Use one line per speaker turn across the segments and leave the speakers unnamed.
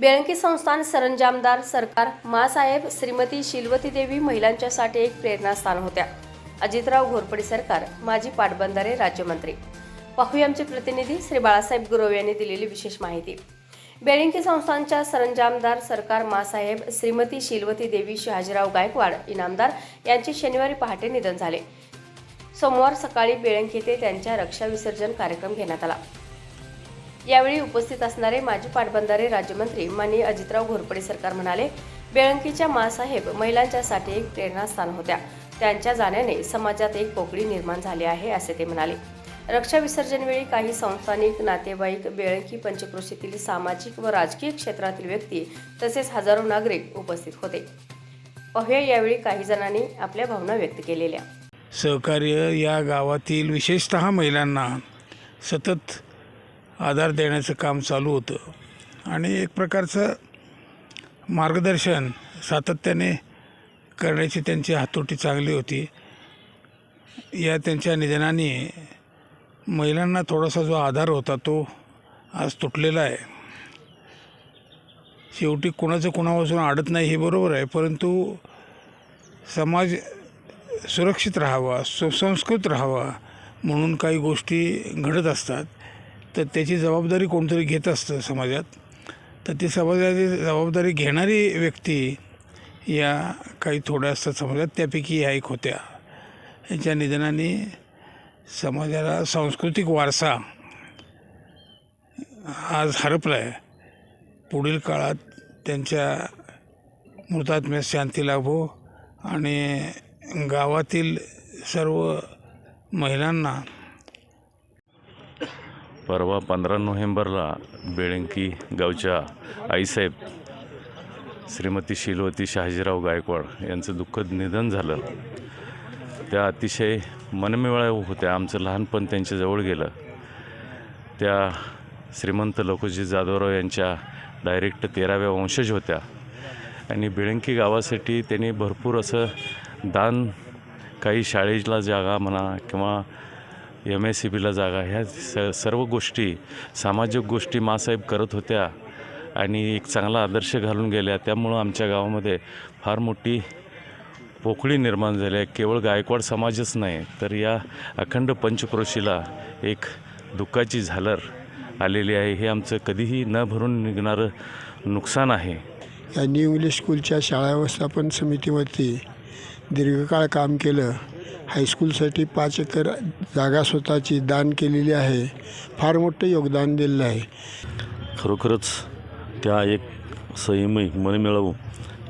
बेळंकी संस्थान सरंजामदार सरकार मासाहेब श्रीमती शिलवती देवी महिलांच्यासाठी एक प्रेरणास्थान होत्या. अजितराव घोरपडे सरकार माजी पाटबंधारे राज्यमंत्री. पाहूया आमचे प्रतिनिधी श्री बाळासाहेब गुरव यांनी दिलेली विशेष माहिती. बेळंकी संस्थानच्या सरंजामदार सरकार मासाहेब श्रीमती शिलवती देवी शहाजीराव गायकवाड इनामदार यांचे शनिवारी पहाटे निधन झाले. सोमवार सकाळी बेळंकी येथे त्यांच्या रक्षा विसर्जन कार्यक्रम घेण्यात आला. यावेळी उपस्थित असणारे माजी पाटबंधारे राज्यमंत्री माननीय अजितराव घोरपडे सरकार म्हणाले बेळंकीच्या मासाहेब महिलांच्यासाठी एक प्रेरणास्थान होत्या. त्यांच्या जाण्याने समाजात एक पोकळी निर्माण झाली आहे असे ते म्हणाले. रक्षा विसर्जनवेळी काही संस्थानिक नातेवाईक बेळंकी पंचक्रोशीतील सामाजिक व राजकीय क्षेत्रातील व्यक्ती तसेच हजारो नागरिक उपस्थित होते. पाहूया यावेळी काही जणांनी आपल्या भावना व्यक्त केलेल्या.
सहकार्य या गावातील विशेषत महिलांना सतत आधार देण्याचं काम चालू होतं. आणि एक प्रकारचं मार्गदर्शन सातत्याने करण्याची त्यांची हातोटी चांगली होती. या त्यांच्या निधनाने महिलांना थोडासा जो आधार होता तो आज तुटलेला आहे. शेवटी कुणाचं कुणापासून आडत नाही हे बरोबर आहे परंतु समाज सुरक्षित राहावा सुसंस्कृत राहावा म्हणून काही गोष्टी घडत असतात. तर त्याची जबाबदारी कोणतरी घेत असतं समाजात. तर ती समाजाची जबाबदारी घेणारी व्यक्ती या काही थोड्या असतात समाजात त्यापैकी ह्या एक होत्या. यांच्या निधनाने समाजाला सांस्कृतिक वारसा आज हरपला आहे पुढील काळात त्यांच्या मृतात्म्यास शांती लाभो आणि गावातील सर्व महिलांना
परवा पंधरा नोव्हेंबरला बेळंकी गावच्या आईसाहेब श्रीमती शिलवती शहाजीराव गायकवाड यांचं दुःखद निधन झालं. त्या अतिशय मनमिळा होत्या. आमचं लहानपण त्यांच्याजवळ गेलं. त्या श्रीमंत लोकोजी जाधवराव यांच्या डायरेक्ट तेराव्या वंशज होत्या. आणि बेळंकी गावासाठी त्यांनी भरपूर असं दान काही शाळेला जागा म्हणा किंवा एम एस सी बीला जागा. ह्या स सर्व गोष्टी सामाजिक गोष्टी मासाहेब करत होत्या आणि एक चांगला आदर्श घालून गेल्या. त्यामुळं आमच्या गावामध्ये फार मोठी पोकळी निर्माण झाली आहे. केवळ गायकवाड समाजच नाही तर या अखंड पंचक्रोशीला एक दुःखाची झालर आलेली आहे. हे आमचं कधीही न भरून निघणारं नुकसान आहे.
या न्यू इंग्लिश स्कूलच्या शाळा व्यवस्थापन समितीवरती दीर्घकाळ काम केलं. हायस्कूलसाठी पाच एकर जागा स्वतःची दान केलेली आहे. फार मोठं योगदान दिलेलं आहे.
खरोखरच त्या एक संयमी मनमिळवू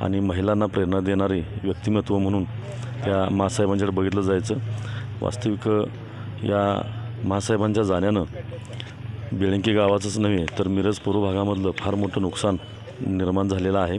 आणि महिलांना प्रेरणा देणारे व्यक्तिमत्व म्हणून त्या मासाहेबांच्याकडे बघितलं जायचं. वास्तविक या मासाहेबांच्या जाण्यानं बेळंकी गावाचंच नव्हे तर मिरज पूर्व भागामधलं फार मोठं नुकसान निर्माण झालेलं आहे.